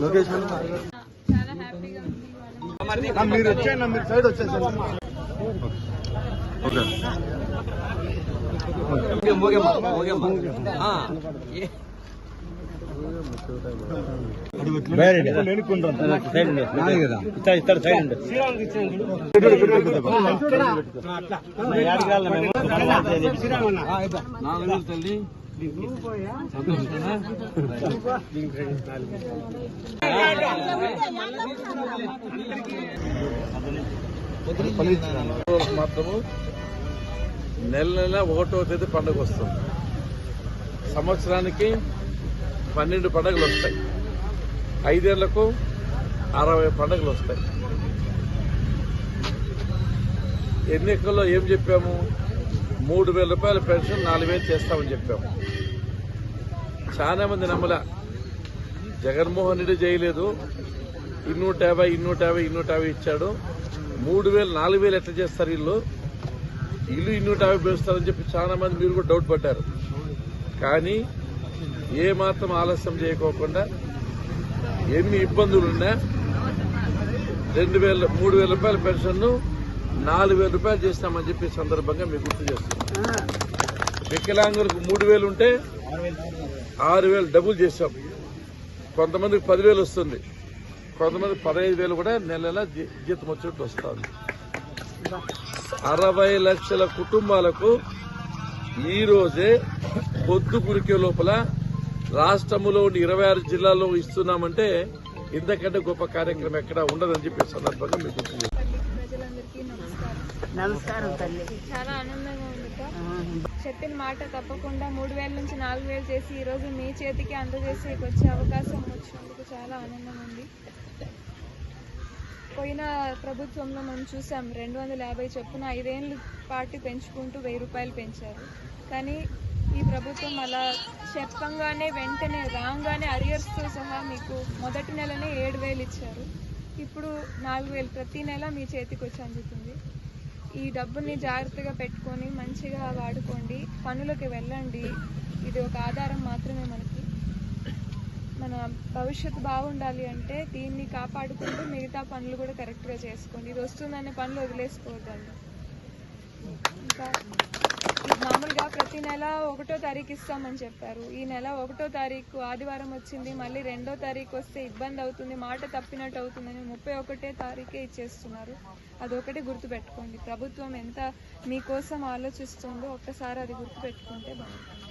Location చాలా హ్యాపీగా ఉంది ఇవాళ. మీరు వచ్చేయండి మీరు సైడ్ నాలుగు తల్లి. మాత్రము నెల నెల ఒకటో తేదీ పండుగ వస్తుంది. సంవత్సరానికి పన్నెండు పండుగలు వస్తాయి. ఐదేళ్ళకు అరవై పండుగలు వస్తాయి. ఎన్నికల్లో ఏం చెప్పాము? మూడు వేల రూపాయల పెన్షన్ నాలుగు వేలు చేస్తామని చెప్పాము చాలా మంది నమ్మల. జగన్మోహన్ రెడ్డి చేయలేదు. ఇన్నూట యాభై ఇన్నూట యాభై ఇన్నూట యాభై ఇచ్చాడు. మూడు వేలు నాలుగు వేలు ఎట్లా చేస్తారు ఇల్లు? ఇల్లు ఇన్నూట యాభై పెంచుతారని చెప్పి చాలా మంది మీరు కూడా డౌట్ పడ్డారు. కానీ ఏ మాత్రం ఆలస్యం చేయకోకుండా ఎన్ని ఇబ్బందులున్నా రెండు వేల మూడు వేల రూపాయల పెన్షన్ను నాలుగు వేల రూపాయలు చేస్తామని చెప్పి సందర్భంగా మీకు గుర్తు చేస్తున్నాం వికలాంగులకు మూడు వేలు ఉంటే ఆరు వేలు డబుల్ చేశాం కొంతమందికి పదివేలు వస్తుంది. కొంతమంది పదహైదు వేలు కూడా నెల నెల జీతం వచ్చినట్టు వస్తుంది. అరవై లక్షల కుటుంబాలకు ఈ రోజే పొద్దు గురికే లోపల రాష్ట్రంలో ఉండి ఇరవై ఆరు జిల్లాల్లో ఇస్తున్నామంటే ఇంతకంటే గొప్ప కార్యక్రమం ఎక్కడ ఉండదని చెప్పి సందర్భంగా మీకు నమస్కారం. నమస్కారం తల్లి. చాలా ఆనందంగా ఉంది. చెప్పిన మాట తప్పకుండా మూడు వేల నుంచి నాలుగు వేలు చేసి ఈ రోజు మీ చేతికి అందజేసి వచ్చే అవకాశం వచ్చినందుకు చాలా ఆనందంగా ఉంది. పోయిన ప్రభుత్వంలో మనం చూసాం రెండు వందల యాభై చొప్పున ఐదేళ్ళు పాటు పెంచుకుంటూ వెయ్యి రూపాయలు పెంచారు. కానీ ఈ ప్రభుత్వం అలా చెప్పంగానే వెంటనే రాగానే అరియర్స్తో సహా మీకు మొదటి నెలనే ఏడు వేలు ఇచ్చారు. ఇప్పుడు నాలుగు వేలు ప్రతి నెల మీ చేతికి వచ్చి అందుతుంది. ఈ డబ్బుని జాగ్రత్తగా పెట్టుకొని మంచిగా వాడుకోండి. పనులకి వెళ్ళండి. ఇది ఒక ఆధారం మాత్రమే మనకి. మన భవిష్యత్తు బాగుండాలి అంటే దీన్ని కాపాడుకుంటూ మిగతా పనులు కూడా కరెక్ట్గా చేసుకోండి. ఇది వస్తుందనే పనులు వదిలేసుకోవద్దండి మామూలుగా ప్రతి నెల ఒకటో తారీఖు ఇస్తామని చెప్పారు. ఈ నెల ఒకటో తారీఖు ఆదివారం వచ్చింది మళ్ళీ రెండో తారీఖు వస్తే ఇబ్బంది అవుతుంది మాట తప్పినట్టు అవుతుందని ముప్పై ఒకటే తారీఖే ఇచ్చేస్తున్నారు. అదొకటి గుర్తుపెట్టుకోండి. ప్రభుత్వం ఎంత మీకోసం ఆలోచిస్తుందో ఒక్కసారి అది గుర్తుపెట్టుకుంటే బాగుంటుంది.